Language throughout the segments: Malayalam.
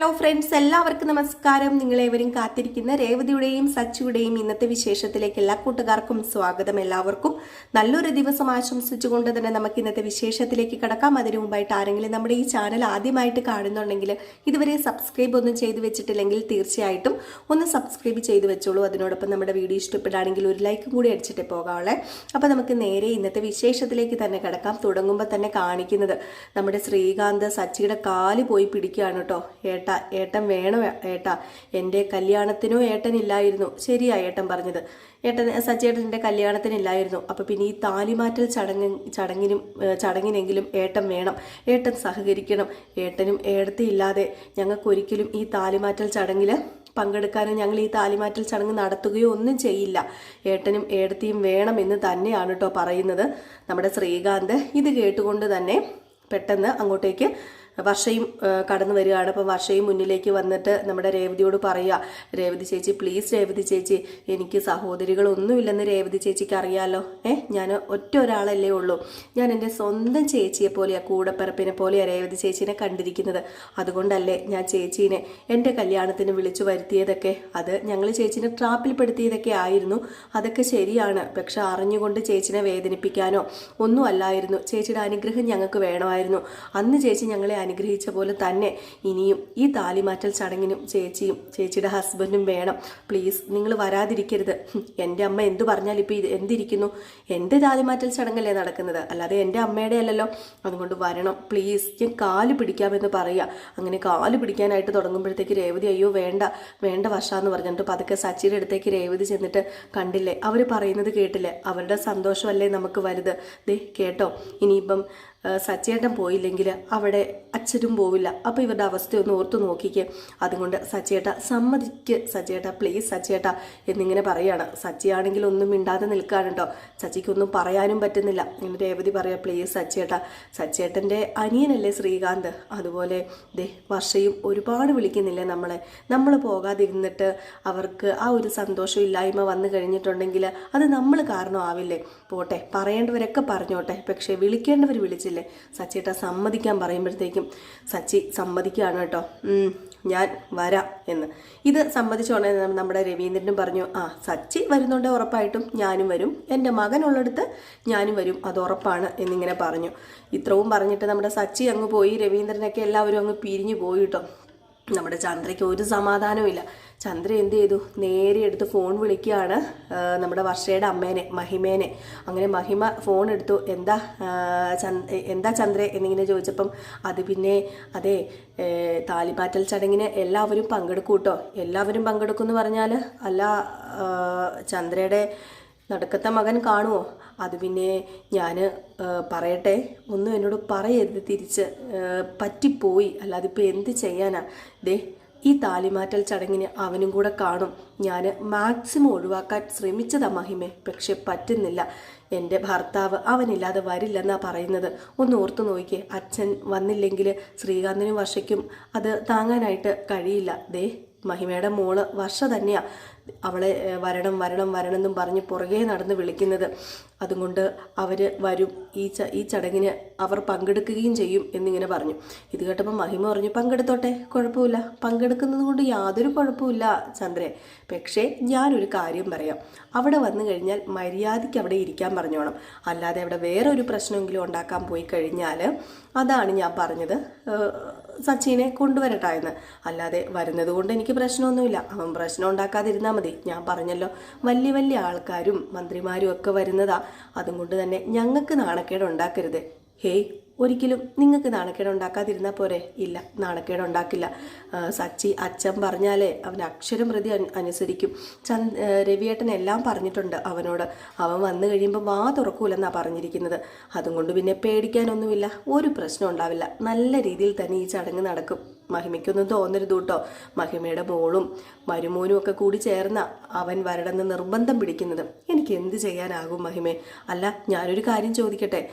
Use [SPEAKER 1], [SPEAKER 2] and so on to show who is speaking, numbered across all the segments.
[SPEAKER 1] ഹലോ ഫ്രണ്ട്സ് എല്ലാവർക്കും നമസ്കാരം. നിങ്ങളേവരും കാത്തിരിക്കുന്ന രേവതിയുടെയും സച്ചിയുടെയും ഇന്നത്തെ വിശേഷത്തിലേക്ക് എല്ലാ കൂട്ടുകാർക്കും സ്വാഗതം. എല്ലാവർക്കും നല്ലൊരു ദിവസം ആശംസിച്ചുകൊണ്ട് തന്നെ നമുക്ക് ഇന്നത്തെ വിശേഷത്തിലേക്ക് കിടക്കാം. അതിനു മുമ്പായിട്ട് ആരെങ്കിലും നമ്മുടെ ഈ ചാനൽ ആദ്യമായിട്ട് കാണുന്നുണ്ടെങ്കിൽ ഇതുവരെ സബ്സ്ക്രൈബ് ഒന്നും ചെയ്തു വെച്ചിട്ടില്ലെങ്കിൽ തീർച്ചയായിട്ടും ഒന്ന് സബ്സ്ക്രൈബ് ചെയ്തു വെച്ചോളൂ. അതിനോടൊപ്പം നമ്മുടെ വീഡിയോ ഇഷ്ടപ്പെടുകയാണെങ്കിൽ ഒരു ലൈക്കും കൂടി അടിച്ചിട്ട് പോകാവുള്ളേ അപ്പോൾ നമുക്ക് നേരെ ഇന്നത്തെ വിശേഷത്തിലേക്ക് തന്നെ കിടക്കാം. തുടങ്ങുമ്പോൾ തന്നെ കാണിക്കുന്നത് നമ്മുടെ ശ്രീകാന്ത് സച്ചിയുടെ കാൽ പോയി പിടിക്കുകയാണ് കേട്ടോ. ഏട്ടൻ വേണം ഏട്ട. എന്റെ കല്യാണത്തിനോ ഏട്ടനില്ലായിരുന്നു. ശരിയാ ഏട്ടൻ പറഞ്ഞത്. ഏട്ടൻ സച്ചേട്ടന്റെ കല്യാണത്തിനില്ലായിരുന്നു. അപ്പോൾ പിന്നെ ഈ താലിമാറ്റൽ ചടങ്ങ് ചടങ്ങിനും ചടങ്ങിനെങ്കിലും ഏട്ടൻ വേണം. ഏട്ടൻ സഹകരിക്കണം. ഏട്ടനും ഏടത്തി ഇല്ലാതെ ഞങ്ങൾക്കൊരിക്കലും ഈ താലിമാറ്റൽ ചടങ്ങിൽ പങ്കെടുക്കാനോ ഞങ്ങൾ ഈ താലിമാറ്റൽ ചടങ്ങ് നടത്തുകയോ ഒന്നും ചെയ്യില്ല. ഏട്ടനും ഏടത്തിയും എന്ന് തന്നെയാണ് കേട്ടോ പറയുന്നത്. നമ്മുടെ ശ്രീകാന്ത് ഇത് കേട്ടുകൊണ്ട് തന്നെ പെട്ടെന്ന് അങ്ങോട്ടേക്ക് വർഷയും കടന്നു വരികയാണ്. അപ്പം വർഷയും മുന്നിലേക്ക് വന്നിട്ട് നമ്മുടെ രേവതിയോട് പറയുക രേവതി ചേച്ചി പ്ലീസ് രേവതി ചേച്ചി എനിക്ക് സഹോദരികളൊന്നുമില്ലെന്ന് രേവതി ചേച്ചിക്ക് അറിയാമല്ലോ ഏ ഞാൻ ഒറ്റ ഒരാളല്ലേ ഉള്ളൂ. ഞാൻ എന്റെ സ്വന്തം ചേച്ചിയെ പോലെയാണ് കൂടപ്പിറപ്പിനെ പോലെയാണ് രേവതി ചേച്ചീനെ കണ്ടിരിക്കുന്നത്. അതുകൊണ്ടല്ലേ ഞാൻ ചേച്ചീനെ എന്റെ കല്യാണത്തിന് വിളിച്ചു വരുത്തിയതൊക്കെ. അത് ഞങ്ങൾ ചേച്ചിനെ ട്രാപ്പിൽപ്പെടുത്തിയതൊക്കെ ആയിരുന്നു. അതൊക്കെ ശരിയാണ്. പക്ഷെ അറിഞ്ഞുകൊണ്ട് ചേച്ചിനെ വേദനിപ്പിക്കാനോ ഒന്നും അല്ലായിരുന്നു ചേച്ചിയുടെ അനുഗ്രഹം ഞങ്ങൾക്ക് വേണമായിരുന്നു. അന്ന് ചേച്ചി ഞങ്ങളെ അനുഗ്രഹിച്ച പോലെ തന്നെ ഇനിയും ഈ താലിമാറ്റൽ ചടങ്ങിനും ചേച്ചിയും ചേച്ചിയുടെ ഹസ്ബൻഡും വേണം. പ്ലീസ് നിങ്ങൾ വരാതിരിക്കരുത്. എന്റെ അമ്മ എന്തു പറഞ്ഞാൽ ഇപ്പോൾ ഇത് എന്തിരിക്കുന്നു? എന്റെ താലിമാറ്റൽ ചടങ്ങല്ലേ നടക്കുന്നത്? അല്ലാതെ എന്റെ അമ്മയുടെ അല്ലല്ലോ. അതുകൊണ്ട് വരണം. പ്ലീസ് ഞാൻ കാൽ പിടിക്കാമെന്ന് പറയുക അങ്ങനെ കാൽ പിടിക്കാനായിട്ട് തുടങ്ങുമ്പോഴത്തേക്ക് രേവതി അയ്യോ വേണ്ട വേണ്ട വർഷാന്ന് പറഞ്ഞിട്ട് പതുക്കെ സച്ചിയുടെ അടുത്തേക്ക് രേവതി ചെന്നിട്ട് കണ്ടില്ലേ? അവർ പറയുന്നത് കേട്ടില്ലേ? അവരുടെ സന്തോഷമല്ലേ നമുക്ക് വലുത്? ദേ കേട്ടോ. ഇനിയിപ്പം സച്ചേട്ടൻ പോയില്ലെങ്കിൽ അവിടെ അച്ഛനും പോവില്ല. അപ്പോൾ ഇവരുടെ അവസ്ഥയൊന്ന് ഓർത്ത് നോക്കിക്കേ. അതുകൊണ്ട് സച്ചേട്ട സമ്മതിക്ക് സച്ചേട്ട പ്ലീസ് സച്ചേട്ട എന്നിങ്ങനെ പറയാണ്. സച്ചിയാണെങ്കിൽ ഒന്നും മിണ്ടാതെ നിൽക്കാനുണ്ടോ സച്ചിക്കൊന്നും പറയാനും പറ്റുന്നില്ല. ഇങ്ങനെ രേവതി പറയാം പ്ലീസ് സച്ചേട്ട. സച്ചേട്ടന്റെ അനിയനല്ലേ ശ്രീകാന്ത്? അതുപോലെ ദേ വർഷയും ഒരുപാട് വിളിക്കുന്നില്ലേ നമ്മളെ? നമ്മൾ പോകാതിരുന്നിട്ട് അവർക്ക് ആ ഒരു സന്തോഷം ഇല്ലായ്മ വന്നു കഴിഞ്ഞിട്ടുണ്ടെങ്കിൽ അത് നമ്മൾ കാരണമാവില്ലേ? പോട്ടെ പറയേണ്ടവരൊക്കെ പറഞ്ഞോട്ടെ. പക്ഷേ വിളിക്കേണ്ടവർ വിളിച്ചില്ലേ? സച്ചിട്ട സമ്മതിക്കാൻ പറയുമ്പോഴത്തേക്കും സച്ചി സമ്മതിക്കുകയാണ് കേട്ടോ. ഞാൻ വരാം എന്ന്. ഇത് സമ്മതിച്ചോണേ നമ്മുടെ രവീന്ദ്രനും പറഞ്ഞു ആ സച്ചി വരുന്നുണ്ട് ഉറപ്പായിട്ടും. ഞാനും വരും. എന്റെ മകനുള്ളടുത്ത് ഞാനും വരും. അത് ഉറപ്പാണ് എന്നിങ്ങനെ പറഞ്ഞു. ഇത്രവും പറഞ്ഞിട്ട് നമ്മുടെ സച്ചി അങ്ങ് പോയി. രവീന്ദ്രനൊക്കെ എല്ലാവരും അങ്ങ് പിരിഞ്ഞു പോയി കേട്ടോ. നമ്മുടെ ചന്ദ്രയ്ക്ക് ഒരു സമാധാനവും ചന്ദ്ര എന്ത് ചെയ്തു? നേരെ എടുത്ത് ഫോൺ വിളിക്കുകയാണ് നമ്മുടെ വർഷയുടെ അമ്മേനെ മഹിമേനെ. അങ്ങനെ മഹിമ ഫോൺ എടുത്തു. എന്താ എന്താ ചന്ദ്ര എന്നിങ്ങനെ ചോദിച്ചപ്പം അത് പിന്നെ അതെ താലിമാറ്റൽ ചടങ്ങിന് എല്ലാവരും പങ്കെടുക്കൂട്ടോ. എല്ലാവരും പങ്കെടുക്കും എന്ന് പറഞ്ഞാൽ അല്ല ചന്ദ്രയുടെ നടുക്കത്തെ മകൻ കാണുമോ അത് പിന്നെ ഞാൻ പറയട്ടെ. ഒന്നും എന്നോട് പറയരുത് തിരിച്ച്. പറ്റിപ്പോയി. അല്ലാതെ ഇപ്പോൾ എന്ത് ചെയ്യാനാ? ദേ ഈ താലിമാറ്റൽ ചടങ്ങിന് അവനും കൂടെ കാണും. ഞാൻ മാക്സിമം ഒഴിവാക്കാൻ ശ്രമിച്ചതാ മഹിമെ. പക്ഷെ പറ്റുന്നില്ല. എന്റെ ഭർത്താവ് അവനില്ലാതെ വരില്ലെന്നാ പറയുന്നത്. ഒന്ന് ഓർത്തു നോക്കിയേ. അച്ഛൻ വന്നില്ലെങ്കിൽ ശ്രീകാന്തിനും വർഷയ്ക്കും അത് താങ്ങാനായിട്ട് കഴിയില്ല. ദേ മഹിമയുടെ മോൾ വർഷ തന്നെയാ. അവളെ വരണം വരണം വരണം എന്നും പറഞ്ഞ് പുറകെ നടന്ന് വിളിക്കുന്നത്. അതുകൊണ്ട് അവർ വരും. ഈ ച ഈ ചടങ്ങിന് അവർ പങ്കെടുക്കുകയും ചെയ്യും എന്നിങ്ങനെ പറഞ്ഞു. ഇത് കേട്ടപ്പോൾ മഹിമ പറഞ്ഞു പങ്കെടുത്തോട്ടെ കുഴപ്പമില്ല. പങ്കെടുക്കുന്നത് കൊണ്ട് യാതൊരു കുഴപ്പമില്ല ചന്ദ്രേ. പക്ഷേ ഞാനൊരു കാര്യം പറയാം. അവിടെ വന്നു കഴിഞ്ഞാൽ മര്യാദയ്ക്ക് അവിടെ ഇരിക്കാൻ പറഞ്ഞോണം. അല്ലാതെ അവിടെ വേറെ ഒരു പ്രശ്നമെങ്കിലും ഉണ്ടാക്കാൻ പോയി കഴിഞ്ഞാൽ അതാണ് ഞാൻ പറഞ്ഞത്. സച്ചിനെ കൊണ്ടുവരട്ടാ എന്ന്. അല്ലാതെ വരുന്നത് കൊണ്ട് എനിക്ക് പ്രശ്നമൊന്നുമില്ല. അവൻ പ്രശ്നം ഉണ്ടാക്കാതിരുന്നാൽ മതി. ഞാൻ പറഞ്ഞല്ലോ വലിയ വലിയ ആൾക്കാരും മന്ത്രിമാരും ഒക്കെ വരുന്നതാ. അതുകൊണ്ട് തന്നെ ഞങ്ങൾക്ക് നാണക്കേട് ഉണ്ടാക്കരുത്. ഹേയ് ഒരിക്കലും നിങ്ങൾക്ക് നാണക്കേട് ഉണ്ടാക്കാതിരുന്നാൽ പോരെ? ഇല്ല നാണക്കേട് ഉണ്ടാക്കില്ല സച്ചി അച്ഛൻ പറഞ്ഞാലേ അവൻ അക്ഷരം പ്രതി അനുസരിക്കും. ചന്ദ് രവിയേട്ടൻ എല്ലാം പറഞ്ഞിട്ടുണ്ട് അവനോട്. അവൻ വന്നു കഴിയുമ്പോൾ വാ തുറക്കൂലെന്നാണ് പറഞ്ഞിരിക്കുന്നത്. അതുകൊണ്ട് പിന്നെ പേടിക്കാനൊന്നുമില്ല. ഒരു പ്രശ്നം ഉണ്ടാവില്ല. നല്ല രീതിയിൽ തന്നെ ഈ ചടങ്ങ് നടക്കും. മഹിമയ്ക്കൊന്നും തോന്നരുത് കേട്ടോ. മഹിമയുടെ മോളും മരുമോനും ഒക്കെ കൂടി ചേർന്ന അവൻ വരണമെന്ന് നിർബന്ധം പിടിക്കുന്നത്. എനിക്ക് എന്ത് ചെയ്യാനാകും മഹിമേ? അല്ല ഞാനൊരു കാര്യം ചോദിക്കട്ടെ.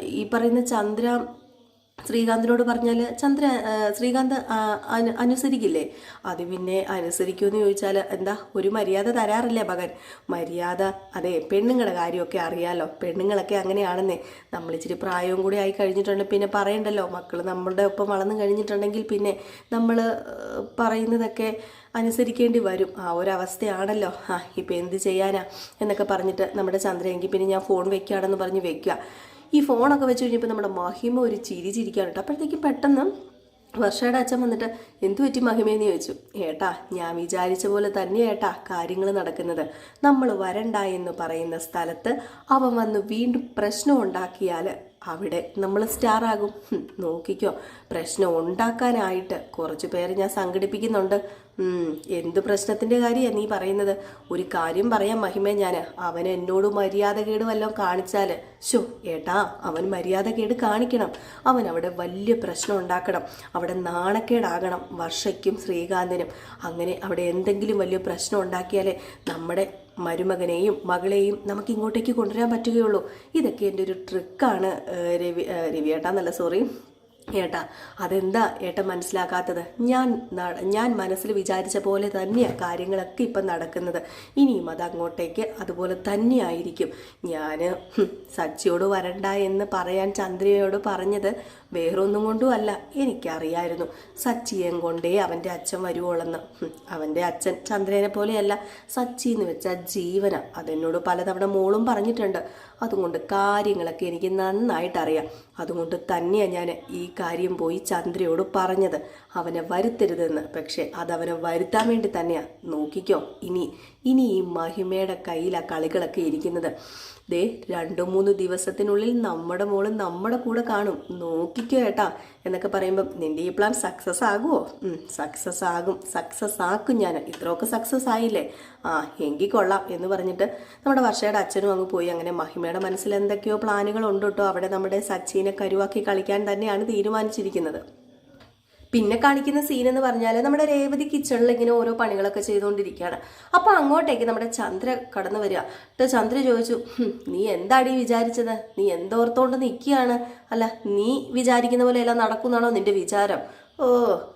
[SPEAKER 1] ഈ പറയുന്ന ചന്ദ്ര ശ്രീകാന്തിനോട് പറഞ്ഞാൽ ചന്ദ്ര ശ്രീകാന്ത് അനുസരിക്കില്ലേ? അത് പിന്നെ അനുസരിക്കുമെന്ന് ചോദിച്ചാൽ എന്താ ഒരു മര്യാദ തരാറില്ലേ മകൻ? മര്യാദ അതെ പെണ്ണുങ്ങളുടെ കാര്യമൊക്കെ അറിയാലോ പെണ്ണുങ്ങളൊക്കെ അങ്ങനെയാണെന്നേ. നമ്മൾ ഇച്ചിരി പ്രായവും കൂടി ആയി കഴിഞ്ഞിട്ടുണ്ടെങ്കിൽ പിന്നെ പറയണ്ടല്ലോ മക്കൾ നമ്മളുടെ ഒപ്പം വളർന്നു കഴിഞ്ഞിട്ടുണ്ടെങ്കിൽ പിന്നെ നമ്മൾ പറയുന്നതൊക്കെ അനുസരിക്കേണ്ടി വരും. ആ ഒരവസ്ഥയാണല്ലോ. ആ ഇപ്പം എന്ത് ചെയ്യാനാ? എന്നൊക്കെ പറഞ്ഞിട്ട് നമ്മുടെ ചന്ദ്രയെങ്കിൽ പിന്നെ ഞാൻ ഫോൺ വെക്കുകയാണെന്ന് പറഞ്ഞ് വെക്കുക. ഈ ഫോണൊക്കെ വെച്ച് കഴിഞ്ഞപ്പോൾ നമ്മുടെ മഹിമ ഒരു ചിരി കേട്ടോ. അപ്പോഴത്തേക്കും പെട്ടെന്ന് വർഷയുടെ അച്ഛൻ വന്നിട്ട് എന്തു പറ്റി മഹിമയെന്ന് ചോദിച്ചു. ഏട്ടാ ഞാൻ വിചാരിച്ച പോലെ തന്നെ ഏട്ടാ കാര്യങ്ങൾ നടക്കുന്നത്. നമ്മൾ വരണ്ട എന്ന് പറയുന്ന സ്ഥലത്ത് അവൻ വന്ന് വീണ്ടും പ്രശ്നം ഉണ്ടാക്കിയാൽ അവിടെ നമ്മൾ സ്റ്റാർ ആകും നോക്കിക്കോ. പ്രശ്നം ഉണ്ടാക്കാനായിട്ട് കുറച്ച് പേര് ഞാൻ സംഘടിപ്പിക്കുന്നുണ്ട്. എന്ത് പ്രശ്നത്തിന്റെ കാര്യമാണ് നീ പറയുന്നത്? ഒരു കാര്യം പറയാം മഹിമ ഞാൻ അവൻ എന്നോട് മര്യാദകേട് വല്ലതും കാണിച്ചാൽ. ശോ ഏട്ടാ അവൻ മര്യാദകേട് കാണിക്കണം. അവൻ അവിടെ വലിയ പ്രശ്നം ഉണ്ടാക്കണം. അവിടെ നാണക്കേടാകണം വർഷയ്ക്കും ശ്രീകാന്തിനും. അങ്ങനെ അവിടെ എന്തെങ്കിലും വലിയ പ്രശ്നം ഉണ്ടാക്കിയാലേ നമ്മുടെ മരുമകനെയും മകളെയും നമുക്ക് ഇങ്ങോട്ടേക്ക് കൊണ്ടുവരാൻ പറ്റുകയുള്ളൂ. ഇതൊക്കെ എന്റെ ഒരു ട്രിക്കാണ് രവി ഏഹ്, രവി ഏട്ടാ എന്നല്ല സോറി ഏട്ടാ അതെന്താ ഏട്ടൻ മനസ്സിലാക്കാത്തത് ഞാൻ ഞാൻ മനസ്സിൽ വിചാരിച്ച പോലെ തന്നെയാണ് കാര്യങ്ങളൊക്കെ ഇപ്പം നടക്കുന്നത്. ഇനിയും അത് അങ്ങോട്ടേക്ക് അതുപോലെ തന്നെയായിരിക്കും ഞാൻ സച്ചിയോട് വരണ്ട എന്ന് പറയാൻ ചന്ദ്രയോട് പറഞ്ഞത് വേറൊന്നും കൊണ്ടും അല്ല എനിക്കറിയായിരുന്നു. സച്ചിയേം കൊണ്ടേ അവന്റെ അച്ഛൻ വരുവോളെന്ന്. അവന്റെ അച്ഛൻ ചന്ദ്രനെ പോലെയല്ല. സച്ചി എന്ന് വെച്ചാൽ ജീവന അതെന്നോട് പലതവണ മോളും പറഞ്ഞിട്ടുണ്ട്. അതുകൊണ്ട് കാര്യങ്ങളൊക്കെ എനിക്ക് നന്നായിട്ടറിയാം. അതുകൊണ്ട് തന്നെയാണ് ഞാൻ ഈ കാര്യം പോയി ചന്ദ്രയോട് പറഞ്ഞത്. അവനെ വരുത്തരുതെന്ന്. പക്ഷെ അതവനെ വരുത്താൻ വേണ്ടി തന്നെയാണ് നോക്കിക്കോ ഇനി ഇനി ഈ മഹിമയുടെ കയ്യിലാണ് കളികളൊക്കെ ഇരിക്കുന്നത്. ദേ രണ്ടു മൂന്ന് ദിവസത്തിനുള്ളിൽ നമ്മുടെ മോൾ നമ്മുടെ കൂടെ കാണും. നോക്കിക്കോ ഏട്ടാ. എന്നൊക്കെ പറയുമ്പം നിന്റെ ഈ പ്ലാൻ സക്സസ് ആകുമോ സക്സസ് ആകും. സക്സസ് ആക്കും ഞാൻ. ഇത്രയൊക്കെ സക്സസ് ആയില്ലേ? ആ എങ്കിൽ കൊള്ളാം. എന്ന് പറഞ്ഞിട്ട് നമ്മുടെ വർഷയുടെ അച്ഛനും അങ്ങ് പോയി. അങ്ങനെ മഹിമയുടെ മനസ്സിൽ എന്തൊക്കെയോ പ്ലാനുകൾ ഉണ്ട് കേട്ടോ അവിടെ നമ്മുടെ സച്ചിനെ കരുവാക്കി കളിക്കാൻ തന്നെയാണ് തീരുമാനിച്ചിരിക്കുന്നത്. പിന്നെ കാണിക്കുന്ന സീൻ എന്ന് പറഞ്ഞാൽ നമ്മുടെ രേവതി കിച്ചണിൽ ഇങ്ങനെ ഓരോ പണികളൊക്കെ ചെയ്തുകൊണ്ടിരിക്കുകയാണ്. അപ്പൊ അങ്ങോട്ടേക്ക് നമ്മുടെ ചന്ദ്ര കടന്നു വരിക. എന്നിട്ട് ചന്ദ്ര ചോദിച്ചു "ഹും, നീ എന്താടി വിചാരിച്ചത്? നീ എന്തോർത്തോണ്ട് നിൽക്കുകയാണ് അല്ല നീ വിചാരിക്കുന്ന പോലെ എല്ലാം നടക്കുന്നാണോ നിന്റെ വിചാരം? ഓ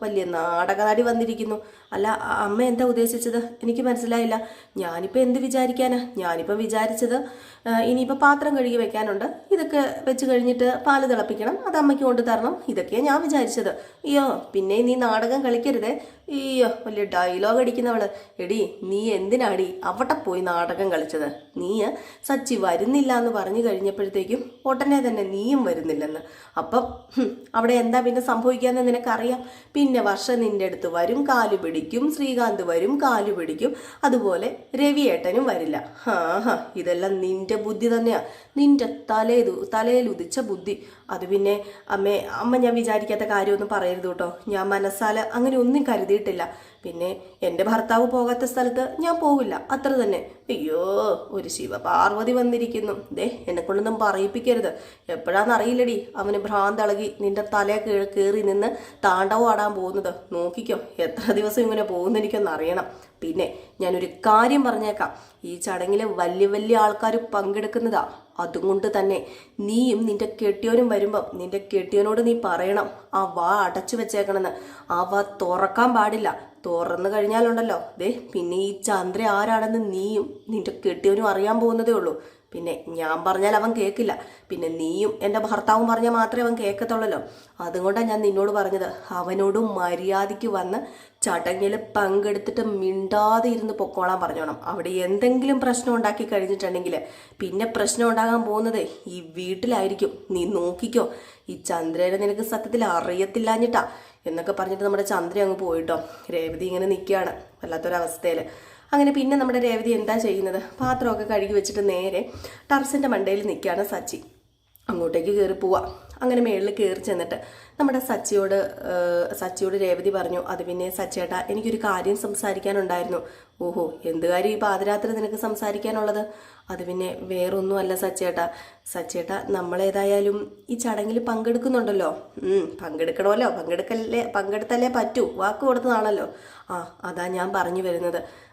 [SPEAKER 1] വലിയ നാടകനടി വന്നിരിക്കുന്നു. അല്ല അമ്മ എന്താ ഉദ്ദേശിച്ചത്? എനിക്ക് മനസ്സിലായില്ല. ഞാനിപ്പോൾ എന്ത് വിചാരിക്കാനാ? ഞാനിപ്പോൾ വിചാരിച്ചത് ഇനിയിപ്പോൾ പാത്രം കഴുകി വെക്കാനുണ്ട്. ഇതൊക്കെ വെച്ച് കഴിഞ്ഞിട്ട് പാൽ തിളപ്പിക്കണം അത് അമ്മയ്ക്ക് കൊണ്ട് തരണം. ഇതൊക്കെയാണ് ഞാൻ വിചാരിച്ചത്. അയ്യോ പിന്നെ നീ നാടകം കളിക്കരുതേ. അയ്യോ വലിയ ഡയലോഗ് അടിക്കുന്നവൾ. എടി നീ എന്തിനാടി അവിടെ പോയി നാടകം കളിച്ചത്? നീ സച്ചി വരുന്നില്ല എന്ന് പറഞ്ഞു കഴിഞ്ഞപ്പോഴത്തേക്കും ഉടനെ തന്നെ നീയും വരുന്നില്ലെന്ന്. അപ്പം അവിടെ എന്താ പിന്നെ സംഭവിക്കാന്ന് നിനക്കറിയാം. പിന്നെ വർഷം നിന്റെ അടുത്ത് വരും കാൽ പിടിക്കും ശ്രീകാന്ത് വരും കാൽ പിടിക്കും. അതുപോലെ രവിയേട്ടനും വരില്ല. ഹാ ഹാ ഇതെല്ലാം നിന്റെ ബുദ്ധി തന്നെയാ. നിന്റെ തലേതു തലയിൽ ഉദിച്ച ബുദ്ധി. അത് പിന്നെ അമ്മേ അമ്മ ഞാൻ വിചാരിക്കാത്ത കാര്യമൊന്നും പറയരുത് കേട്ടോ. ഞാൻ മനസ്സാല അങ്ങനെ ഒന്നും കരുതിയിട്ടില്ല. പിന്നെ എന്റെ ഭർത്താവ് പോകാത്ത സ്ഥലത്ത് ഞാൻ പോവില്ല. അത്ര തന്നെ. അയ്യോ ഒരു ശിവപാർവതി വന്നിരിക്കുന്നു. ദേ എന്നെ കൊണ്ടൊന്നും പറയിപ്പിക്കരുത് എപ്പോഴാണെന്നറിയില്ലടി അവന് ഭ്രാന്തളകി നിന്റെ തല കയറി നിന്ന് താണ്ടവം ആടാൻ പോകുന്നത്. നോക്കിക്കോ എത്ര ദിവസം ഇങ്ങനെ പോകുന്ന എനിക്കൊന്ന് അറിയണം. പിന്നെ ഞാനൊരു കാര്യം പറഞ്ഞേക്കാം. ഈ ചടങ്ങിൽ വലിയ വലിയ ആൾക്കാർ പങ്കെടുക്കുന്നതാ. അതുകൊണ്ട് തന്നെ നീയും നിന്റെ കെട്ടിയോനും വരുമ്പം നിന്റെ കെട്ടിയോനോട് നീ പറയണം. ആ വാ അടച്ചു വെച്ചേക്കണമെന്ന് ആ വാ തുറക്കാൻ പാടില്ല. തുറന്നു കഴിഞ്ഞാലുണ്ടല്ലോ. ദേ പിന്നെ ഈ ചന്ദ്ര ആരാണെന്ന് നീയും നിന്റെ കെട്ടിയവനും അറിയാൻ പോകുന്നതേ ഉള്ളൂ. പിന്നെ ഞാൻ പറഞ്ഞാൽ അവൻ കേൾക്കില്ല പിന്നെ നീയും എന്റെ ഭർത്താവും പറഞ്ഞാൽ മാത്രമേ അവൻ കേൾക്കത്തുള്ളല്ലോ അതുകൊണ്ടാണ് ഞാൻ നിന്നോട് പറഞ്ഞത്. അവനോട് മര്യാദയ്ക്ക് വന്ന് ചടങ്ങിൽ പങ്കെടുത്തിട്ട് മിണ്ടാതെ ഇരുന്ന് പൊക്കോളാൻ പറഞ്ഞോണം. അവിടെ എന്തെങ്കിലും പ്രശ്നം ഉണ്ടാക്കി കഴിഞ്ഞിട്ടുണ്ടെങ്കിൽ പിന്നെ പ്രശ്നം ഉണ്ടാകാൻ പോകുന്നത് ഈ വീട്ടിലായിരിക്കും. നീ നോക്കിക്കോ. ഈ ചന്ദ്രനെ നിനക്ക് സത്യത്തിൽ അറിയത്തില്ലാഞ്ഞിട്ടാ എന്നൊക്കെ പറഞ്ഞിട്ട് നമ്മുടെ ചന്ദ്രൻ അങ്ങ് പോയിട്ടോ. രേവതി ഇങ്ങനെ നിൽക്കുകയാണ് വല്ലാത്തൊരവസ്ഥയിൽ. അങ്ങനെ പിന്നെ നമ്മുടെ രേവതി എന്താ ചെയ്യുന്നത്? പാത്രമൊക്കെ കഴുകി വെച്ചിട്ട് നേരെ ടർസിന്റെ മണ്ടയിൽ നിൽക്കുകയാണ് സച്ചി. അങ്ങോട്ടേക്ക് കയറി പോവാ. അങ്ങനെ മേളിൽ കയറി ചെന്നിട്ട് നമ്മുടെ സച്ചിയോട് സച്ചിയോട് രേവതി പറഞ്ഞു അത് പിന്നെ സച്ചേട്ടാ എനിക്കൊരു കാര്യം സംസാരിക്കാനുണ്ടായിരുന്നു. ഓഹോ എന്ത് കാര്യം ഈ പാതിരാത്രി നിനക്ക് സംസാരിക്കാനുള്ളത്? അത് പിന്നെ വേറൊന്നും അല്ല സച്ചേട്ട. സച്ചേട്ടാ നമ്മളേതായാലും ഈ ചടങ്ങിൽ പങ്കെടുക്കുന്നുണ്ടല്ലോ. പങ്കെടുക്കണമല്ലോ. പങ്കെടുക്കല്ലേ പങ്കെടുത്തല്ലേ പറ്റൂ. വാക്ക് കൊടുത്തതാണല്ലോ. ആ അതാ ഞാൻ പറഞ്ഞു വരുന്നത്.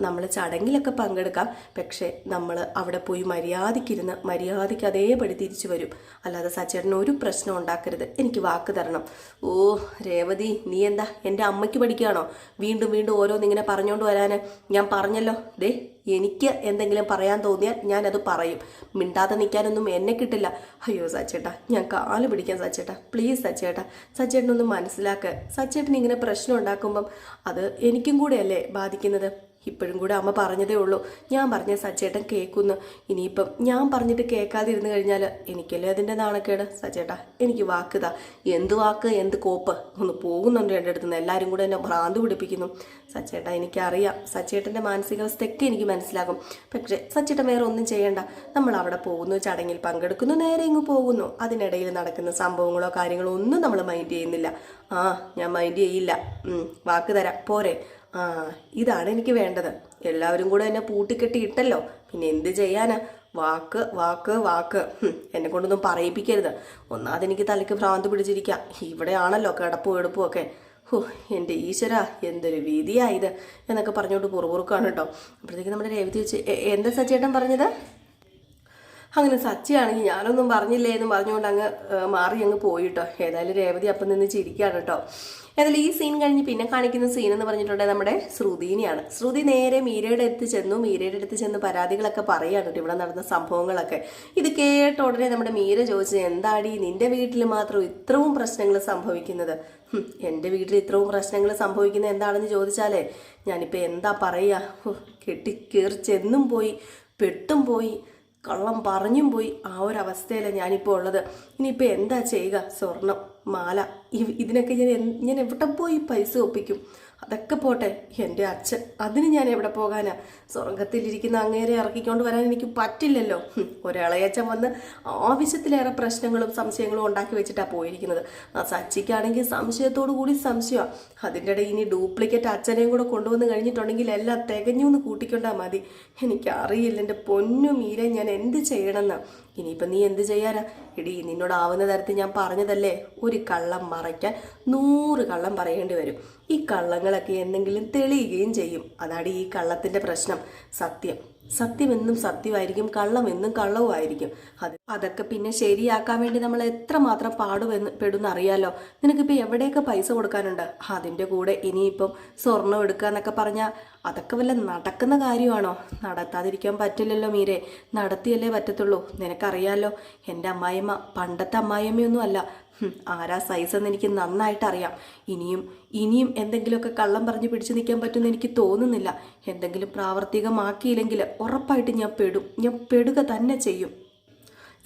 [SPEAKER 1] നമ്മൾ ചടങ്ങിലൊക്കെ പങ്കെടുക്കാം. പക്ഷേ നമ്മൾ അവിടെ പോയി മര്യാദയ്ക്കിരുന്ന് മര്യാദയ്ക്ക് അതേപടി തിരിച്ചു വരും. അല്ലാതെ സച്ചേട്ടന് ഒരു പ്രശ്നം ഉണ്ടാക്കരുത്. എനിക്ക് വാക്ക് തരണം. ഓ രേവതി നീ എന്താ? എന്റെ അമ്മയ്ക്ക് പഠിക്കുകയാണോ? വീണ്ടും വീണ്ടും ഓരോന്നിങ്ങനെ പറഞ്ഞുകൊണ്ട് വരാന്. ഞാൻ പറഞ്ഞല്ലോ. ദേ എനിക്ക് എന്തെങ്കിലും പറയാൻ തോന്നിയാൽ ഞാനത് പറയും. മിണ്ടാതെ നിൽക്കാനൊന്നും എന്നെ കിട്ടില്ല. അയ്യോ സച്ചേട്ടാ ഞാൻ കാൽ പിടിക്കാം സച്ചേട്ടാ. പ്ലീസ് സച്ചേട്ടാ സച്ചേട്ടനൊന്ന് മനസ്സിലാക്കുക സച്ചേട്ടൻ ഇങ്ങനെ പ്രശ്നം ഉണ്ടാക്കുമ്പം അത് എനിക്കും കൂടെയല്ലേ ബാധിക്കുന്നത്? ഇപ്പോഴും കൂടെ അമ്മ പറഞ്ഞതേ ഉള്ളൂ. ഞാൻ പറഞ്ഞ സച്ചേട്ടൻ കേൾക്കുന്നു. ഇനിയിപ്പം ഞാൻ പറഞ്ഞിട്ട് കേൾക്കാതിരുന്ന് കഴിഞ്ഞാൽ എനിക്കല്ലേ അതിന്റെ നാണക്കേട്? സച്ചേട്ടാ എനിക്ക് വാക്കുതാ എന്ത് വാക്ക് എന്ത് കോപ്പ്? ഒന്ന് പോകുന്നുണ്ട് എന്റെ അടുത്ത് നിന്ന് എല്ലാവരും കൂടെ എന്നെ ഭ്രാന്ത് പിടിപ്പിക്കുന്നു. സച്ചേട്ടാ എനിക്കറിയാം. സച്ചേട്ടന്റെ മാനസികാവസ്ഥയൊക്കെ എനിക്ക് മനസ്സിലാകും. പക്ഷേ സച്ചേട്ടൻ വേറെ ഒന്നും ചെയ്യണ്ട. നമ്മൾ അവിടെ പോകുന്നു ചടങ്ങിൽ പങ്കെടുക്കുന്നു നേരെ ഇങ്ങ് പോകുന്നു. അതിനിടയിൽ നടക്കുന്ന സംഭവങ്ങളോ കാര്യങ്ങളോ ഒന്നും നമ്മൾ മൈൻഡ് ചെയ്യുന്നില്ല. ആ ഞാൻ മൈൻഡ് ചെയ്യില്ല. വാക്ക് തരാം. പോരെ. ആ ഇതാണ് എനിക്ക് വേണ്ടത്. എല്ലാവരും കൂടെ എന്നെ പൂട്ടിക്കെട്ടി ഇട്ടല്ലോ പിന്നെ എന്ത് ചെയ്യാനാ? വാക്ക് വാക്ക് വാക്ക്. എന്നെ കൊണ്ടൊന്നും പറയിപ്പിക്കരുത്. ഒന്നാമത് എനിക്ക് തലയ്ക്ക് ഭ്രാന്ത് പിടിച്ചിരിക്കാം. ഇവിടെയാണല്ലോ കിടപ്പും എടുപ്പും ഒക്കെ. ഹോ എന്റെ ഈശ്വര എന്തൊരു വീതിയായത് എന്നൊക്കെ പറഞ്ഞുകൊണ്ട് പുറപുറുക്കാണ് കേട്ടോ. അപ്പോഴത്തേക്ക് നമ്മുടെ രേവതി വെച്ച് എന്താ സച്ചേട്ടൻ പറഞ്ഞത്? അങ്ങനെ സച്ചയാണെങ്കിൽ ഞാനൊന്നും പറഞ്ഞില്ലേ എന്ന് പറഞ്ഞുകൊണ്ട് അങ്ങ് മാറി അങ്ങ് പോയിട്ടോ ഏതായാലും രേവതി അപ്പം നിന്ന് ചിരിക്കുകയാണ് കേട്ടോ. ഏതായാലും ഈ സീൻ കഴിഞ്ഞ് പിന്നെ കാണിക്കുന്ന സീൻ എന്ന് പറഞ്ഞിട്ടുണ്ടെങ്കിൽ നമ്മുടെ ശ്രുതിനെയാണ്. ശ്രുതി നേരെ മീരയുടെ അടുത്ത് ചെന്നു. മീരയുടെ അടുത്ത് ചെന്ന് പരാതികളൊക്കെ പറയാണ് ഇവിടെ നടന്ന സംഭവങ്ങളൊക്കെ. ഇത് കേട്ട ഉടനെ നമ്മുടെ മീര ചോദിച്ചത് എന്താടി നിന്റെ വീട്ടിൽ മാത്രം ഇത്രയും പ്രശ്നങ്ങൾ സംഭവിക്കുന്നത്? എന്റെ വീട്ടിൽ ഇത്രയും പ്രശ്നങ്ങൾ സംഭവിക്കുന്നത് എന്താണെന്ന് ചോദിച്ചാലേ ഞാനിപ്പോൾ എന്താ പറയുക കെട്ടി കയറി ചെന്നും പോയി പെട്ടും പോയി കള്ളം പറഞ്ഞും പോയി. ആ ഒരു അവസ്ഥയിലാണ് ഞാനിപ്പോൾ ഉള്ളത്. ഇനിയിപ്പോൾ എന്താ ചെയ്യുക? സ്വർണം. മാല. ഇതിനൊക്കെ ഞാൻ ഞാൻ എവിടെ പോയി പൈസ ഒപ്പിക്കും? അതൊക്കെ പോട്ടെ എന്റെ അച്ഛൻ. അതിന് ഞാൻ എവിടെ പോകാനാ? സ്വർഗത്തിലിരിക്കുന്ന അങ്ങേരെ ഇറക്കിക്കൊണ്ട് വരാൻ എനിക്ക് പറ്റില്ലല്ലോ. ഒരിളയച്ചൻ വന്ന് ആവശ്യത്തിലേറെ പ്രശ്നങ്ങളും സംശയങ്ങളും ഉണ്ടാക്കി വെച്ചിട്ടാണ് പോയിരിക്കുന്നത്. ആ സച്ചിക്കാണെങ്കിൽ സംശയത്തോടു കൂടി സംശയമാണ് അതിന്റെ ഇടയിൽ ഇനി ഡ്യൂപ്ലിക്കേറ്റ് അച്ഛനെയും കൂടെ കൊണ്ടുവന്ന് കഴിഞ്ഞിട്ടുണ്ടെങ്കിൽ എല്ലാം തികഞ്ഞു എന്ന് കൂട്ടിക്കൊണ്ടാൽ മതി. എനിക്കറിയില്ല എന്റെ പൊന്നു മീരെ ഞാൻ എന്ത് ചെയ്യണമെന്ന്? ഇനിയിപ്പം നീ എന്ത് ചെയ്യാനാ? എടി നിന്നോടാവുന്ന തരത്തിൽ ഞാൻ പറഞ്ഞതല്ലേ? ഒരു കള്ളം മറയ്ക്കാൻ നൂറ് കള്ളം പറയേണ്ടി വരും. ഈ കള്ളങ്ങളൊക്കെ എന്തെങ്കിലും തെളിയുകയും ചെയ്യും. അതാണ് ഈ കള്ളത്തിന്റെ പ്രശ്നം. സത്യം. സത്യം എന്നും സത്യമായിരിക്കും കള്ളമെന്നും കള്ളവുമായിരിക്കും. അത് അതൊക്കെ പിന്നെ ശരിയാക്കാൻ വേണ്ടി നമ്മൾ എത്രമാത്രം പാടുമെന്ന് പെടുന്ന അറിയാലോ നിനക്കിപ്പോൾ എവിടെയൊക്കെ പൈസ കൊടുക്കാനുണ്ട്? അതിന്റെ കൂടെ ഇനിയിപ്പം സ്വർണം എടുക്കുക എന്നൊക്കെ പറഞ്ഞാൽ അതൊക്കെ വല്ല നടക്കുന്ന കാര്യമാണോ? നടത്താതിരിക്കാൻ പറ്റില്ലല്ലോ മീരെ. നടത്തിയല്ലേ പറ്റത്തുള്ളൂ. നിനക്കറിയാലോ എന്റെ അമ്മായിമ്മ പണ്ടത്തെ അമ്മായിമ്മയൊന്നും അല്ല ആരാ സൈസ് എന്ന് എനിക്ക് നന്നായിട്ട് അറിയാം. ഇനിയും ഇനിയും എന്തെങ്കിലുമൊക്കെ കള്ളം പറഞ്ഞ് പിടിച്ചു നിൽക്കാൻ പറ്റുമെന്ന് എനിക്ക് തോന്നുന്നില്ല. എന്തെങ്കിലും പ്രാവർത്തികമാക്കിയില്ലെങ്കിൽ ഉറപ്പായിട്ട് ഞാൻ പെടും. ഞാൻ പെടുക തന്നെ ചെയ്യും.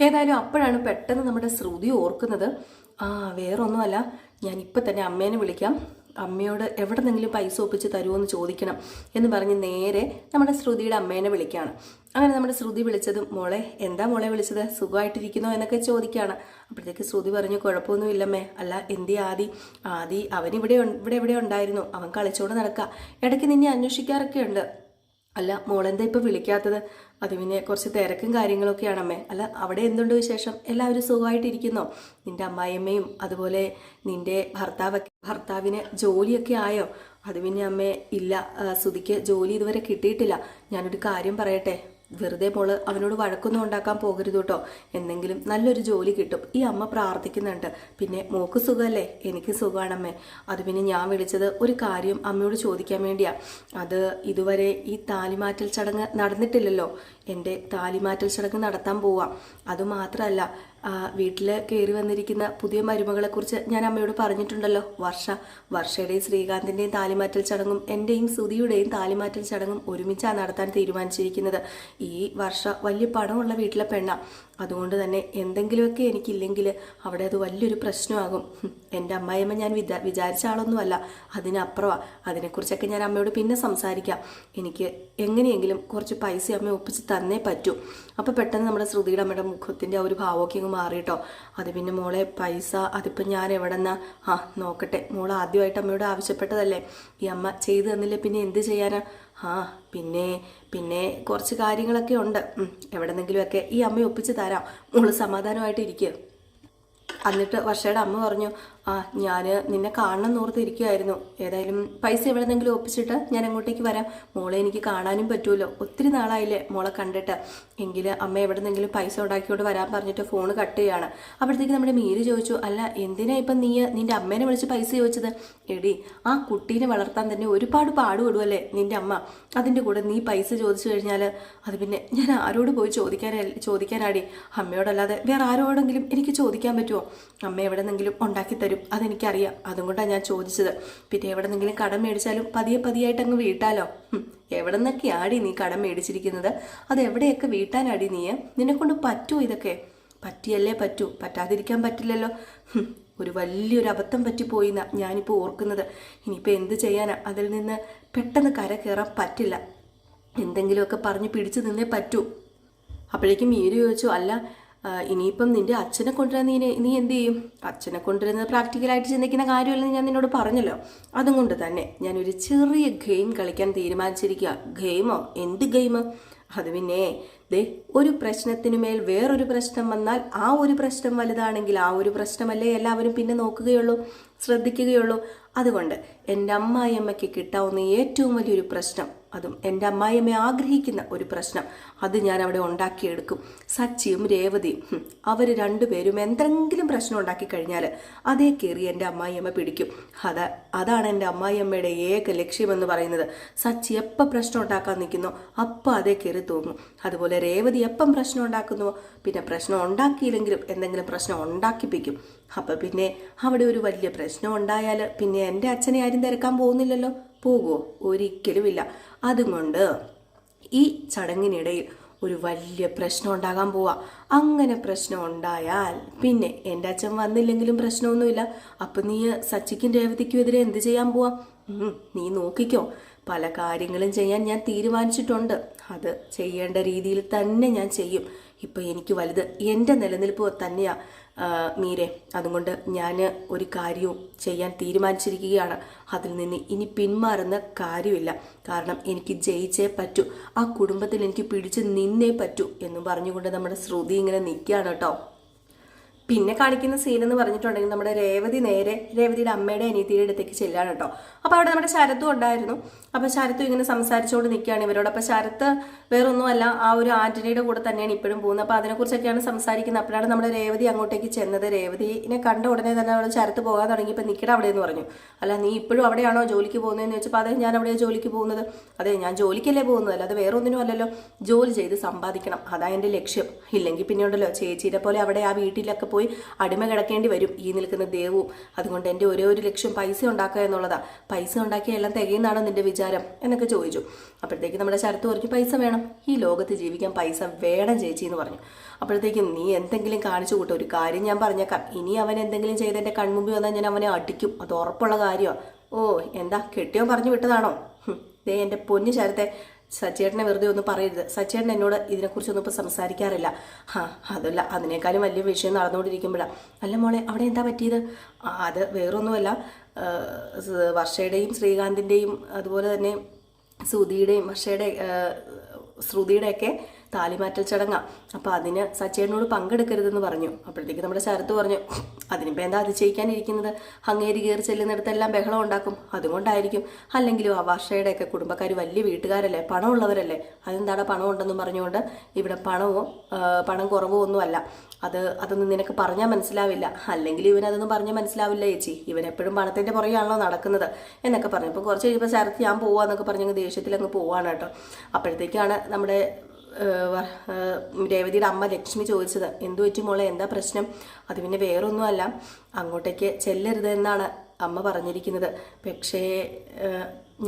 [SPEAKER 1] ഏതായാലും അപ്പോഴാണ് പെട്ടെന്ന് നമ്മുടെ ശ്രുതി ഓർക്കുന്നത്. ആ വേറൊന്നുമല്ല. ഞാൻ ഇപ്പം തന്നെ അമ്മേനെ വിളിക്കാം. അമ്മയോട് എവിടെ നിന്നെങ്കിലും പൈസ ഒപ്പിച്ച് തരുമോ എന്ന് ചോദിക്കണം എന്ന് പറഞ്ഞ് നേരെ നമ്മുടെ ശ്രുതിയുടെ അമ്മേനെ വിളിക്കുകയാണ്. അങ്ങനെ നമ്മുടെ ശ്രുതി വിളിച്ചതും മോളെ എന്താ മോളെ വിളിച്ചത്? സുഖമായിട്ടിരിക്കുന്നോ? എന്നൊക്കെ ചോദിക്കുകയാണ്. അപ്പോഴത്തേക്ക് ശ്രുതി പറഞ്ഞു കുഴപ്പമൊന്നുമില്ലമ്മേ. അല്ല എന്തി ആദി? ആദി അവൻ ഇവിടെ ഇവിടെ എവിടെ ഉണ്ടായിരുന്നു? അവൻ കളിച്ചോണ്ട് നടക്കുക ഇടയ്ക്ക് നിന്നെ അന്വേഷിക്കാറൊക്കെ ഉണ്ട് അല്ല മോളെന്താ ഇപ്പം വിളിക്കാത്തത്? അത് പിന്നെ കുറച്ച് തിരക്കും കാര്യങ്ങളൊക്കെയാണ് അമ്മേ. അല്ല അവിടെ എന്തുണ്ട് വിശേഷം? എല്ലാവരും സുഖമായിട്ടിരിക്കുന്നോ? നിന്റെ അമ്മായിയമ്മയും അതുപോലെ നിന്റെ ഭർത്താവൊക്കെ ഭർത്താവിന് ജോലിയൊക്കെ ആയോ? അത് പിന്നെ അമ്മേ ഇല്ല സുധിക്ക് ജോലി ഇതുവരെ കിട്ടിയിട്ടില്ല. ഞാനൊരു കാര്യം പറയട്ടെ? വെറുതെ മോൾ അവനോട് വഴക്കൊന്നും ഉണ്ടാക്കാൻ പോകരുത് കേട്ടോ. എന്തെങ്കിലും നല്ലൊരു ജോലി കിട്ടും. ഈ അമ്മ പ്രാർത്ഥിക്കുന്നുണ്ട്. പിന്നെ മോക്ക് സുഖമല്ലേ എനിക്ക് സുഖമാണമ്മേ അത് പിന്നെ ഞാൻ വിളിച്ചത് ഒരു കാര്യം അമ്മയോട് ചോദിക്കാൻ വേണ്ടിയാ. അത് ഇതുവരെ ഈ താലിമാറ്റൽ ചടങ്ങ് നടന്നിട്ടില്ലല്ലോ. എന്റെ താലിമാറ്റൽ ചടങ്ങ് നടത്താൻ പോവാം. അതുമാത്രമല്ല വീട്ടിൽ കയറി വന്നിരിക്കുന്ന പുതിയ മരുമകളെക്കുറിച്ച് ഞാൻ അമ്മയോട് പറഞ്ഞിട്ടുണ്ടല്ലോ വർഷ. വർഷയുടെയും ശ്രീകാന്തിന്റെയും താലിമാറ്റൽ ചടങ്ങും എന്റെയും സുധിയുടെയും താലിമാറ്റൽ ചടങ്ങും ഒരുമിച്ചാണ് നടത്താൻ തീരുമാനിച്ചിരിക്കുന്നത്. ഈ വർഷ വലിയ പണമുള്ള വീട്ടിലെ പെണ്ണ. അതുകൊണ്ട് തന്നെ എന്തെങ്കിലുമൊക്കെ എനിക്കില്ലെങ്കിൽ അവിടെ അത് വലിയൊരു പ്രശ്നമാകും. എന്റെ അമ്മായിയമ്മ ഞാൻ വിചാ വിചാരിച്ച ആളൊന്നുമല്ല. അതിനപ്പുറമാണ് അതിനെക്കുറിച്ചൊക്കെ ഞാൻ അമ്മയോട് പിന്നെ സംസാരിക്കാം. എനിക്ക് എങ്ങനെയെങ്കിലും കുറച്ച് പൈസ അമ്മ ഒപ്പിച്ച് തന്നേ പറ്റൂ. അപ്പോൾ പെട്ടെന്ന് നമ്മുടെ ശ്രുതിയുടെ അമ്മയുടെ മുഖത്തിന്റെ ആ ഒരു ഭാവമൊക്കെ അങ്ങ് മാറിയിട്ടോ. അത് പിന്നെ മോളെ പൈസ അതിപ്പോൾ ഞാൻ എവിടെ നിന്നാ ആ നോക്കട്ടെ. മോൾ ആദ്യമായിട്ട് അമ്മയോട് ആവശ്യപ്പെട്ടതല്ലേ. ഈ അമ്മ ചെയ്തു തന്നില്ലേ പിന്നെ എന്ത് ചെയ്യാനാ? ആ പിന്നെ പിന്നെ കുറച്ച് കാര്യങ്ങളൊക്കെ ഉണ്ട്. എവിടെന്നെങ്കിലുമൊക്കെ ഈ അമ്മ ഒപ്പിച്ച് തരാം. മോൾ സമാധാനമായിട്ട് ഇരിക്കുക എന്നിട്ട് വർഷയുടെ അമ്മ പറഞ്ഞു ആ ഞാൻ നിന്നെ കാണണം എന്ന് ഓർത്തിരിക്കുവായിരുന്നു. ഏതായാലും പൈസ എവിടെന്നെങ്കിലും ഒപ്പിച്ചിട്ട് ഞാൻ അങ്ങോട്ടേക്ക് വരാം. മോളെ എനിക്ക് കാണാനും പറ്റുമല്ലോ ഒത്തിരി നാളായില്ലേ മോളെ കണ്ടിട്ട്. എങ്കിൽ അമ്മ എവിടെന്നെങ്കിലും പൈസ ഉണ്ടാക്കിയോട് വരാൻ പറഞ്ഞിട്ട് ഫോൺ കട്ട് ചെയ്യാണ്. അപ്പോഴത്തേക്ക് നമ്മുടെ മീര് ചോദിച്ചു അല്ല എന്തിനാ ഇപ്പം നീ നിന്റെ അമ്മേനെ വിളിച്ച് പൈസ ചോദിച്ചത്? എടി ആ കുട്ടീനെ വളർത്താൻ തന്നെ ഒരുപാട് പാടുപെടുമല്ലേ നിന്റെ അമ്മ. അതിന്റെ കൂടെ നീ പൈസ ചോദിച്ചു കഴിഞ്ഞാൽ അത് പിന്നെ ഞാൻ ആരോട് പോയി ചോദിക്കാൻ ചോദിക്കാനാടി? അമ്മയോടല്ലാതെ വേറെ ആരോടെങ്കിലും എനിക്ക് ചോദിക്കാൻ പറ്റുമോ അമ്മ എവിടെന്നെങ്കിലും ഉണ്ടാക്കി തരും അതെനിക്കറിയാം. അതുകൊണ്ടാണ് ഞാൻ ചോദിച്ചത്. പിന്നെ എവിടെ നിന്നെങ്കിലും കടം മേടിച്ചാലും പതിയെ പതിയായിട്ട് അങ്ങ് വീട്ടാലോ? എവിടെ എവിടെ നിന്നൊക്കെയാടി നീ കടം മേടിച്ചിരിക്കുന്നത്? അത് എവിടെയൊക്കെ വീട്ടാനാടി നീ? നിന്നെ കൊണ്ട് പറ്റുമോ ഇതൊക്കെ? പറ്റിയല്ലേ പറ്റൂ. പറ്റാതിരിക്കാൻ പറ്റില്ലല്ലോ. ഒരു വലിയൊരു അബദ്ധം പറ്റിപ്പോയിന്നാ ഞാനിപ്പോൾ ഓർക്കുന്നത്. ഇനിയിപ്പോൾ എന്ത് ചെയ്യാനാ? അതിൽ നിന്ന് പെട്ടെന്ന് കര കയറാൻ പറ്റില്ല. എന്തെങ്കിലുമൊക്കെ പറഞ്ഞ് പിടിച്ചു നിന്നേ പറ്റൂ. അപ്പോഴേക്കും മീര് ചോദിച്ചു അല്ല ഇനിയിപ്പം നിന്റെ അച്ഛനെ കൊണ്ടുവരാൻ നീ നീ എന്ത് ചെയ്യും? അച്ഛനെ കൊണ്ടുവരുന്നത് പ്രാക്ടിക്കലായിട്ട് ചിന്തിക്കുന്ന കാര്യമല്ലെന്ന് ഞാൻ നിന്നോട് പറഞ്ഞല്ലോ. അതും കൊണ്ട് തന്നെ ഞാനൊരു ചെറിയ ഗെയിം കളിക്കാൻ തീരുമാനിച്ചിരിക്കുക ഗെയിമോ എന്ത് ഗെയിം അത് പിന്നെ ദേ ഒരു പ്രശ്നത്തിനു മേൽ വേറൊരു പ്രശ്നം വന്നാൽ ആ ഒരു പ്രശ്നം വലുതാണെങ്കിൽ ആ ഒരു പ്രശ്നമല്ലേ എല്ലാവരും പിന്നെ നോക്കുകയുള്ളൂ ശ്രദ്ധിക്കുകയുള്ളൂ. അതുകൊണ്ട് എന്റെ അമ്മായിയമ്മയ്ക്ക് കിട്ടാവുന്ന ഏറ്റവും വലിയൊരു പ്രശ്നം അതും എന്റെ അമ്മായിയമ്മ ആഗ്രഹിക്കുന്ന ഒരു പ്രശ്നം അത് ഞാൻ അവിടെ ഉണ്ടാക്കിയെടുക്കും. സച്ചിയും രേവതിയും അവർ രണ്ടുപേരും എന്തെങ്കിലും പ്രശ്നം ഉണ്ടാക്കി കഴിഞ്ഞാൽ അതേ കയറി എന്റെ അമ്മായിയമ്മ പിടിക്കും. അത് അതാണ് എന്റെ അമ്മായിയമ്മയുടെ ഏക ലക്ഷ്യമെന്ന് പറയുന്നത്. സച്ചി എപ്പോൾ പ്രശ്നം ഉണ്ടാക്കാൻ നിൽക്കുന്നോ അപ്പം അതേ കയറി തോന്നും. അതുപോലെ രേവതി എപ്പം പ്രശ്നം ഉണ്ടാക്കുന്നുവോ പിന്നെ പ്രശ്നം ഉണ്ടാക്കിയില്ലെങ്കിലും എന്തെങ്കിലും പ്രശ്നം ഉണ്ടാക്കിപ്പിക്കും. അപ്പം പിന്നെ അവിടെ ഒരു വലിയ പ്രശ്നം ഉണ്ടായാൽ പിന്നെ എന്റെ അച്ഛനെ ആരും തിരക്കാൻ പോകുന്നില്ലല്ലോ. പോകുമോ ഒരിക്കലുമില്ല. അതുകൊണ്ട് ഈ ചടങ്ങിനിടയിൽ ഒരു വലിയ പ്രശ്നം ഉണ്ടാകാൻ പോവാ. അങ്ങനെ പ്രശ്നം ഉണ്ടായാൽ പിന്നെ എന്റെ അച്ഛൻ വന്നില്ലെങ്കിലും പ്രശ്നമൊന്നുമില്ല. അപ്പം നീ സച്ചിക്കും രേവതിക്കും എതിരെ എന്ത് ചെയ്യാൻ പോവാ? നീ നോക്കിക്കോ. പല കാര്യങ്ങളും ചെയ്യാൻ ഞാൻ തീരുമാനിച്ചിട്ടുണ്ട്. അത് ചെയ്യേണ്ട രീതിയിൽ തന്നെ ഞാൻ ചെയ്യും. ഇപ്പം എനിക്ക് വലുത് എന്റെ നിലനിൽപ്പ് തന്നെയാ. ആ, മീരെ അതുകൊണ്ട് ഞാൻ ഒരു കാര്യവും ചെയ്യാൻ തീരുമാനിച്ചിരിക്കുകയാണ്. അതിൽ നിന്ന് ഇനി പിന്മാറുന്ന കാര്യമില്ല. കാരണം എനിക്ക് ജയിച്ചേ പറ്റൂ. ആ കുടുംബത്തിൽ എനിക്ക് പിടിച്ച് നിന്നേ പറ്റൂ എന്നും പറഞ്ഞുകൊണ്ട് നമ്മുടെ ശ്രുതി ഇങ്ങനെ നിൽക്കുകയാണ് കേട്ടോ. പിന്നെ കാണിക്കുന്ന സീൻ എന്ന് പറഞ്ഞിട്ടുണ്ടെങ്കിൽ നമ്മുടെ രേവതി നേരെ രേവതിയുടെ അമ്മയുടെ അനിയത്തിയുടെ അടുത്തേക്ക് ചെല്ലാണ് കേട്ടോ. അപ്പോൾ അവിടെ നമ്മുടെ ശരത്തും ഉണ്ടായിരുന്നു. അപ്പോൾ ശരത്തും ഇങ്ങനെ സംസാരിച്ചുകൊണ്ട് നിൽക്കുകയാണ് ഇവരോട്. അപ്പോൾ ശരത്ത് വേറൊന്നുമല്ല ആ ഒരു ആന്റണിയുടെ കൂടെ തന്നെയാണ് ഇപ്പോഴും പോകുന്നത്. അപ്പോൾ അതിനെക്കുറിച്ചൊക്കെയാണ് സംസാരിക്കുന്നത്. അപ്പോഴാണ് നമ്മുടെ രേവതി അങ്ങോട്ടേക്ക് ചെന്നത്. രേവതിനെ കണ്ട ഉടനെ തന്നെ അവൾ ശരത്ത് പോകാൻ തുടങ്ങി. ഇപ്പോൾ നിൽക്കണം അവിടെ എന്ന് പറഞ്ഞു. അല്ല നീ ഇപ്പോഴും അവിടെയാണോ ജോലിക്ക് പോകുന്നതെന്ന് ചോദിച്ചപ്പോൾ അതെ ഞാൻ അവിടെ ജോലിക്ക് പോകുന്നത്. അതെ ഞാൻ ജോലിക്കല്ലേ പോകുന്നത്. അല്ലാതെ വേറെ ഒന്നിനും അല്ലല്ലോ. ജോലി ചെയ്ത് സമ്പാദിക്കണം. അതാ എന്റെ ലക്ഷ്യം. ഇല്ലെങ്കിൽ പിന്നെ ഉണ്ടല്ലോ ചേച്ചിയുടെ പോലെ അവിടെ ആ വീട്ടിലൊക്കെ പോയി അടിമ കിടക്കേണ്ടി വരും ഈ നിൽക്കുന്ന ദേവും. അതുകൊണ്ട് എന്റെ ഒരേ ഒരു ലക്ഷ്യം പൈസ ഉണ്ടാക്കുക എന്നുള്ളതാ. പൈസ ഉണ്ടാക്കിയ എല്ലാം തികയുന്നതാണോ നിന്റെ വിചാരം? എന്നൊക്കെ ചോദിച്ചു. അപ്പോഴത്തേക്ക് നമ്മുടെ ശരത്ത് പറഞ്ഞു പൈസ വേണം. ഈ ലോകത്ത് ജീവിക്കാൻ പൈസ വേണം ചേച്ചി എന്ന് പറഞ്ഞു. അപ്പോഴത്തേക്കും നീ എന്തെങ്കിലും കാണിച്ചു കൂട്ടും? ഒരു കാര്യം ഞാൻ പറഞ്ഞേക്കാം. ഇനി അവൻ എന്തെങ്കിലും ചെയ്ത് എന്റെ കൺമുമ്പിൽ വന്നാൽ ഞാൻ അവനെ അടിക്കും. അത് ഉറപ്പുള്ള കാര്യമാണ് ഓ എന്താ? കെട്ടിയോ പറഞ്ഞു വിട്ടതാണോ? ദേ എന്റെ പൊന്നു ശരത്തെ സച്ചേട്ടനെ വെറുതെ ഒന്നും പറയരുത്. സച്ചേട്ടൻ എന്നോട് ഇതിനെക്കുറിച്ചൊന്നും ഇപ്പോൾ സംസാരിക്കാറില്ല. ആ അതല്ല അതിനേക്കാളും വലിയ വിഷയം നടന്നുകൊണ്ടിരിക്കുമ്പോഴാണ് അല്ല മോളെ അവിടെ എന്താ പറ്റിയത്? അത് വേറൊന്നുമല്ല. വർഷയുടെയും ശ്രീകാന്തിന്റെയും അതുപോലെ തന്നെ സുധിയുടെയും വർഷയുടെ ശ്രുതിയുടെയൊക്കെ താലിമാറ്റൽ ചടങ്ങാ. അപ്പോൾ അതിന് സച്ചേട്ടനോട് പങ്കെടുക്കരുതെന്ന് പറഞ്ഞു. അപ്പോഴത്തേക്ക് നമ്മുടെ ശരത്ത് പറഞ്ഞു അതിനിപ്പോൾ എന്താ അതിശയിക്കാനിരിക്കുന്നത്? അങ്ങേരി കയറി ചെല്ലുന്നിടത്തെല്ലാം ബഹളം ഉണ്ടാക്കും. അതുകൊണ്ടായിരിക്കും. അല്ലെങ്കിലും ആ വർഷയുടെയൊക്കെ കുടുംബക്കാർ വലിയ വീട്ടുകാരല്ലേ? പണമുള്ളവരല്ലേ? അതെന്താണ് പണം ഉണ്ടെന്ന് പറഞ്ഞുകൊണ്ട് ഇവിടെ പണമോ പണം കുറവോ ഒന്നുമല്ല. അത് അതൊന്നും നിനക്ക് പറഞ്ഞാൽ മനസ്സിലാവില്ല. അല്ലെങ്കിൽ ഇവനതൊന്നും പറഞ്ഞാൽ മനസ്സിലാവില്ല ചേച്ചി. ഇവൻ എപ്പോഴും പണത്തിന്റെ പുറകെയാണല്ലോ നടക്കുന്നത് എന്നൊക്കെ പറഞ്ഞു. അപ്പോൾ കുറച്ച് കഴിയുമ്പോൾ ശരത്ത് ഞാൻ പോവാന്നൊക്കെ പറഞ്ഞങ്ങ് ദേഷ്യത്തിൽ അങ്ങ് പോവാണ് കേട്ടോ. അപ്പോഴത്തേക്കാണ് നമ്മുടെ രേവതിയുടെ അമ്മ ലക്ഷ്മി ചോദിച്ചത് എന്തു പറ്റി മോളെ? എന്താ പ്രശ്നം? അത് പിന്നെ വേറൊന്നുമല്ല. അങ്ങോട്ടേക്ക് ചെല്ലരുത് എന്നാണ് അമ്മ പറഞ്ഞിരിക്കുന്നത്. പക്ഷേ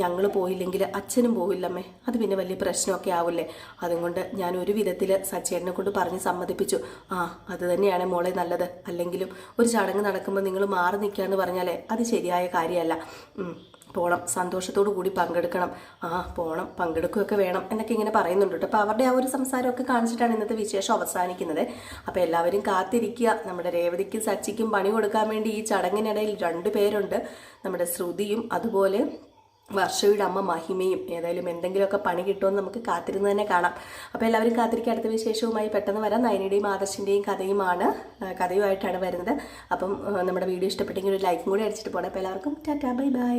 [SPEAKER 1] ഞങ്ങൾ പോയില്ലെങ്കിൽ അച്ഛനും പോയില്ലമ്മേ അത് പിന്നെ വലിയ പ്രശ്നമൊക്കെ ആവില്ലേ? അതുകൊണ്ട് ഞാൻ ഒരു വിധത്തിൽ സച്ചേട്ടനെ കൊണ്ട് പറഞ്ഞ് സമ്മതിപ്പിച്ചു. ആ അത് തന്നെയാണ് മോളെ നല്ലത്. അല്ലെങ്കിലും ഒരു ചടങ്ങ് നടക്കുമ്പോൾ നിങ്ങൾ മാറി നിൽക്കുക എന്ന് പറഞ്ഞാലേ അത് ശരിയായ കാര്യമല്ല. പോണം സന്തോഷത്തോടു കൂടി പങ്കെടുക്കണം. ആ പോണം പങ്കെടുക്കുകയൊക്കെ വേണം എന്നൊക്കെ ഇങ്ങനെ പറയുന്നുണ്ട് കേട്ടോ. അപ്പോൾ അവരുടെ ആ ഒരു സംസാരമൊക്കെ കാണിച്ചിട്ടാണ് ഇന്നത്തെ വിശേഷം അവസാനിക്കുന്നത്. അപ്പോൾ എല്ലാവരും കാത്തിരിക്കുക. നമ്മുടെ രേവതിക്കും സച്ചിക്കും പണി കൊടുക്കാൻ വേണ്ടി ഈ ചടങ്ങിനിടയിൽ രണ്ട് പേരുണ്ട്. നമ്മുടെ ശ്രുതിയും അതുപോലെ വർഷയുടെ അമ്മ മഹിമയും ഏതായാലും എന്തെങ്കിലുമൊക്കെ പണി കിട്ടുമെന്ന് നമുക്ക് കാത്തിരുന്ന് തന്നെ കാണാം. അപ്പോൾ എല്ലാവരും കാത്തിരിക്കുക. അടുത്ത വിശേഷവുമായി പെട്ടെന്ന് വരാം. നയനയുടെയും ആദർശിന്റെയും കഥയുമാണ് കഥയുമായിട്ടാണ് വരുന്നത്. അപ്പം നമ്മുടെ വീഡിയോ ഇഷ്ടപ്പെട്ടെങ്കിൽ ഒരു ലൈക്കും കൂടി അടിച്ചിട്ട് പോകണം അപ്പോൾ എല്ലാവർക്കും ടാറ്റാ ബൈ ബൈ.